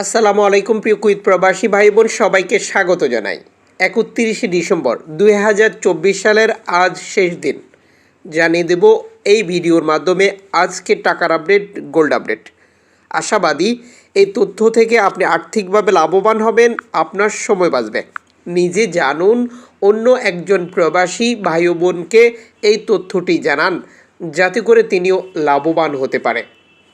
আসসালামু আলাইকুম প্রিয় কুইত প্রবাসী ভাই বোন, সবাইকে স্বাগত জানাই। একত্রিশে ডিসেম্বর দুই হাজার চব্বিশ সালের আজ শেষ দিন। জানিয়ে দেব এই ভিডিওর মাধ্যমে আজকে টাকার আপডেট, গোল্ড আপডেট। আশাবাদী এই তথ্য থেকে আপনি আর্থিকভাবে লাভবান হবেন, আপনার সময় বাঁচবে। নিজে জানুন, অন্য একজন প্রবাসী ভাই বোনকে এই তথ্যটি জানান, যাতে করে তিনিও লাভবান হতে পারে।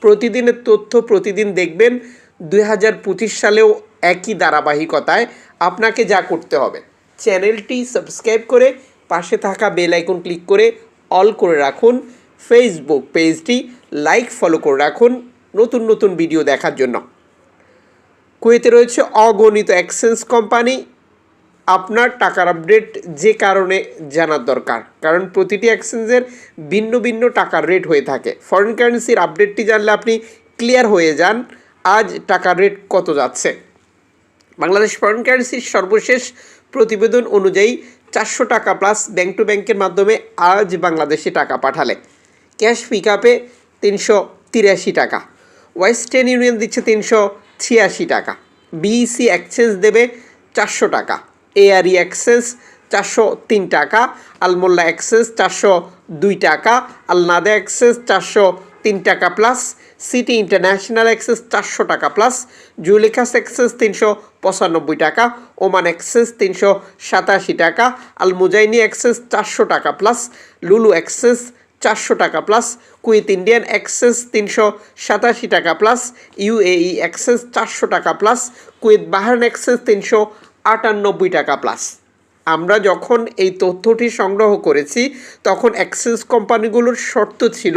প্রতিদিনের তথ্য প্রতিদিন দেখবেন দুই হাজার পঁচিশ সালেও একই ধারাবাহিকতায় আপনাকে যা করতে হবে, চ্যানেলটি সাবস্ক্রাইব করে পাশে থাকা বেল আইকন ক্লিক করে অল করে রাখুন, ফেসবুক পেজটি লাইক, ফলো করে রাখুন নতুন নতুন ভিডিও দেখার জন্য। কুয়েতে রয়েছে অগণিত এক্সচেঞ্জ কোম্পানি। আপনার টাকার আপডেট যে কারণে জানার দরকার, কারণ প্রতিটি এক্সচেঞ্জের ভিন্ন ভিন্ন টাকার রেট হয়ে থাকে। ফরেন কারেন্সির আপডেটটি জানলে আপনি ক্লিয়ার হয়ে যান। আজ টাকার রেট কত যাচ্ছে? বাংলাদেশ ফরেন কারেন্সির সর্বশেষ প্রতিবেদন অনুযায়ী চারশো টাকা প্লাস ব্যাংক টু ব্যাংকের মাধ্যমে আজ বাংলাদেশে টাকা পাঠালে। ক্যাশ পিক আপে তিনশো তিরাশি টাকা। ওয়েস্টার্ন ইউনিয়ন দিচ্ছে তিনশো ছিয়াশি টাকা। বিইসি এক্সচেঞ্জ দেবে চারশো টাকা। এআরই এক্সচেঞ্জ চারশো তিন টাকা। আলমোল্লা এক্সচেঞ্জ চারশো দুই টাকা। আলনাদা এক্সচেঞ্জ চারশো তিন টাকা প্লাস সিটি ইন্টারন্যাশনাল এক্সেস চারশো টাকা প্লাস জুলিকাস এক্সেস তিনশো পঁচানব্বই টাকা ওমান এক্সেস তিনশো সাতাশি টাকা আল মুজাইনি এক্সেস চারশো টাকা প্লাস লুলু এক্সেস চারশো টাকা প্লাস কুইথ ইন্ডিয়ান এক্সেস তিনশো সাতাশি টাকা প্লাস ইউএই এক্সেস চারশো টাকা প্লাস কুইথ বাহারান এক্সেস তিনশো আটানব্বই টাকা প্লাস আমরা যখন এই তথ্যটি সংগ্রহ করেছি, তখন অ্যাক্সেস কোম্পানিগুলোর শর্ত ছিল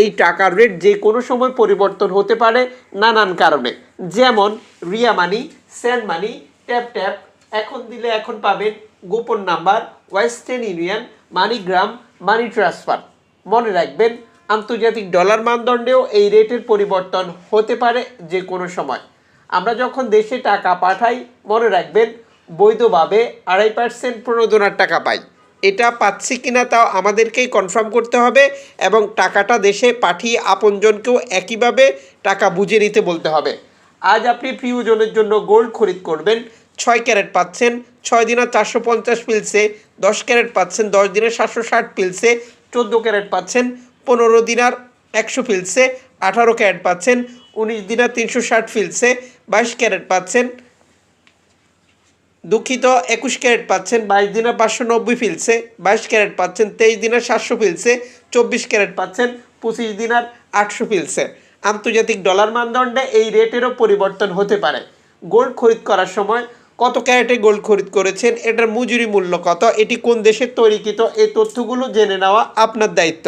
এই টাকার রেট যে কোনো সময় পরিবর্তন হতে পারে নানান কারণে। যেমন Ria money send money, tap tap, এখন দিলে এখন পাবেন গোপন number, Western Union, MoneyGram, money transfer. মনে রাখবেন, আন্তর্জাতিক ডলার মানদণ্ডেও এই রেটের পরিবর্তন হতে পারে যে কোনো সময়। আমরা যখন দেশে টাকা পাঠাই, মনে রাখবেন বৈধভাবে আড়াই পার্সেন্ট প্রণোদনার টাকা পাই। এটা পাচ্ছি কিনা তাও আমাদেরকেই কনফার্ম করতে হবে এবং টাকাটা দেশে পাঠিয়ে আপনজনকেও একইভাবে টাকা বুঝে নিতে বলতে হবে। আজ আপনি প্রিয়জনের জন্য গোল্ড খরিদ করবেন, ছয় ক্যারেট পাচ্ছেন, ছয় দিনের চারশো পঞ্চাশ পিলসে, দশ ক্যারেট পাচ্ছেন, দশ দিনের সাতশো ষাট পিলসে, চোদ্দ ক্যারেট পাচ্ছেন, পনেরো দিনার একশো ফিলসে আঠারো ক্যারেট পাচ্ছেন, উনিশ দিনার তিনশো ষাট ফিলসে বাইশ ক্যারেট পাচ্ছেন দুঃখিত, একুশ ক্যারেট পাচ্ছেন বাইশ দিনের পাঁচশো নব্বই ফিলছে বাইশ ক্যারেট পাচ্ছেন তেইশ দিনের সাতশো ফিলসে, চব্বিশ ক্যারেট পাচ্ছেন পঁচিশ দিনার আটশো ফিলসে। আন্তর্জাতিক ডলার মানদণ্ডে এই রেটেরও পরিবর্তন হতে পারে। গোল্ড খরিদ করার সময় কত ক্যারেটে গোল্ড খরিদ করেছেন, এটার মজুরি মূল্য কত, এটি কোন দেশের তৈরিকৃত, এই তথ্যগুলো জেনে নেওয়া আপনার দায়িত্ব।